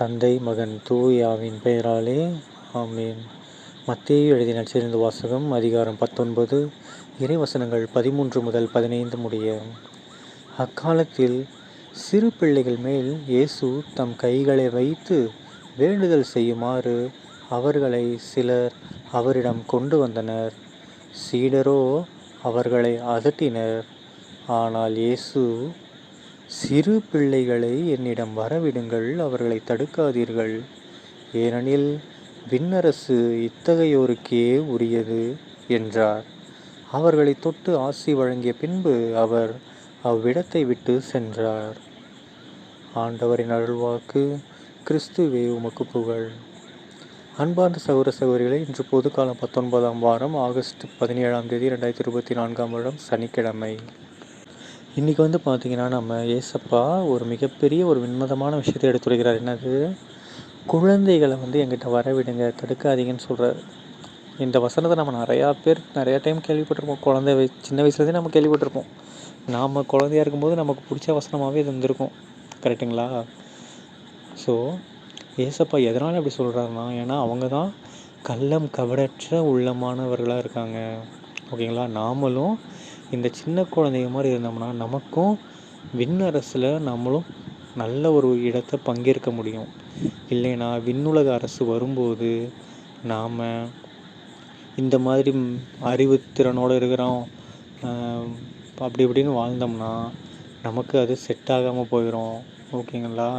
தந்தை மகன் தூயாவின் பெயராலே ஆமேன். மத்திய எழுதின நற்செய்தி வாசகம் அதிகாரம் பத்தொன்பது இறைவசனங்கள் பதிமூன்று முதல் பதினைந்து முடிய. அக்காலத்தில் சிறு பிள்ளைகள் மேல் இயேசு தம் கைகளை வைத்து வேண்டுதல் செய்யுமாறு அவர்களை சிலர் அவரிடம் கொண்டு வந்தனர். சீடரோ அவர்களை அதட்டினர். ஆனால் இயேசு சிறு பிள்ளைகளை என்னிடம் வரவிடுங்கள் அவர்களை தடுக்காதீர்கள். ஏனெனில் விண்ணரசு இத்தகையோருக்கே உரியது என்றார். அவர்களை தொட்டு ஆசி வழங்கிய பின்பு அவர் அவ்விடத்தை விட்டு சென்றார். ஆண்டவரின் அருள்வாக்கு கிறிஸ்துவே உமக்கு புகழ். அன்பார்ந்த சகோதர சகோதரிகளை இன்று பொதுக்காலம் பத்தொன்பதாம் வாரம் ஆகஸ்ட் பதினேழாம் தேதி ரெண்டாயிரத்தி இருபத்தி நான்காம் வருடம் சனிக்கிழமை. இன்றைக்கி வந்து பார்த்திங்கன்னா நம்ம ஏசப்பா ஒரு மிகப்பெரிய ஒரு விண்மதமான விஷயத்தை எடுத்துரைக்கிறார். என்னது? குழந்தைகளை வந்து எங்கிட்ட வரவிடுங்க தடுக்காதீங்கன்னு சொல்கிறார் இந்த வசனத்தை நம்ம நிறையா பேர் நிறையா டைம் கேள்விப்பட்டிருப்போம். குழந்தை சின்ன வயசுலேருந்தே நம்ம கேள்விப்பட்டிருப்போம். நாம் குழந்தையாக இருக்கும்போது நமக்கு பிடிச்ச வசனமாகவே இது வந்திருக்கும். கரெக்டுங்களா ஸோ ஏசப்பா எதனால் இப்படி சொல்கிறாருன்னா ஏன்னா அவங்க தான் கள்ளம் கவடற்ற உள்ளமானவர்களாக இருக்காங்க. ஓகேங்களா நாமளும் இந்த சின்ன குழந்தைங்க மாதிரி இருந்தோம்னா நமக்கும் விண்ணரசில் நம்மளும் நல்ல ஒரு இடத்தை பங்கேற்க முடியும். இல்லைன்னா விண்ணுலக அரசு வரும்போது நாம் இந்த மாதிரி அறிவுத்திறனோடு இருக்கிறோம் அப்படி இப்படின்னு வாழ்ந்தோம்னா நமக்கு அது செட் ஆகாமல் போயிடும் ஓகேங்களா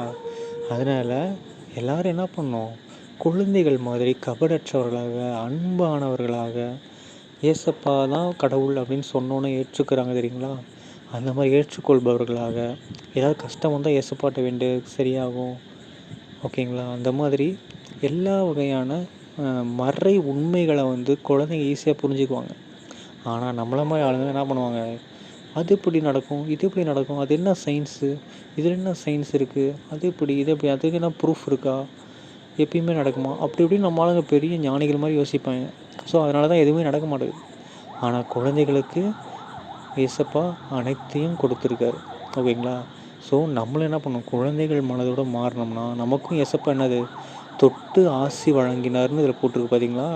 அதனால் எல்லோரும் என்ன பண்ணோம் குழந்தைகள் மாதிரி கபடற்றவர்களாக அன்பானவர்களாக ஏசப்பா தான் கடவுள் அப்படின்னு சொன்னோன்னே ஏற்றுக்கிறாங்க தெரியுங்களா? அந்த மாதிரி ஏற்றுக்கொள்பவர்களாக ஏதாவது கஷ்டம் வந்தால் ஏசப்பாட்ட வேண்டு சரியாகும். ஓகேங்களா? அந்த மாதிரி எல்லா வகையான மறை உண்மைகளை வந்து குழந்தைங்க ஈஸியாக புரிஞ்சுக்குவாங்க. ஆனால் நம்மள மாதிரி ஆளுங்க என்ன பண்ணுவாங்க? அது எப்படி நடக்கும்? இது எப்படி நடக்கும்? அது என்ன சயின்ஸு இதில் என்ன சயின்ஸ் இருக்குது அது எப்படி? இது எப்படி? அதுக்கு என்ன ப்ரூஃப் இருக்கா? எப்பயுமே நடக்குமா? அப்படி இப்படின்னு நம்ம ஆளுங்க பெரிய ஞானிகள் மாதிரி யோசிப்பாங்க. ஸோ அதனால தான் எதுவுமே நடக்க மாட்டேங்குது. ஆனால் குழந்தைகளுக்கு ஏசப்பா அனைத்தையும் கொடுத்துருக்காரு. ஓகேங்களா? ஸோ நம்மளும் என்ன பண்ணணும்? குழந்தைகள் மனதோடு மாறினோம்னா நமக்கும் ஏசப்பா என்னது? தொட்டு ஆசி வழங்கினார்னு இதில் போட்டிருக்கு பார்த்தீங்களா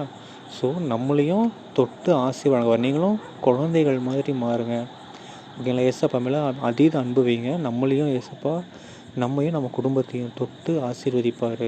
ஸோ நம்மளையும் தொட்டு ஆசி வழங்குவார். நீங்களும் குழந்தைகள் மாதிரி மாறுங்க. ஓகேங்களா? ஏசப்பா மேலே அதீத அன்பு வைங்க. நம்மளையும் ஏசப்பா நம்மையும் நம்ம குடும்பத்தையும் தொட்டு ஆசீர்வதிப்பார்.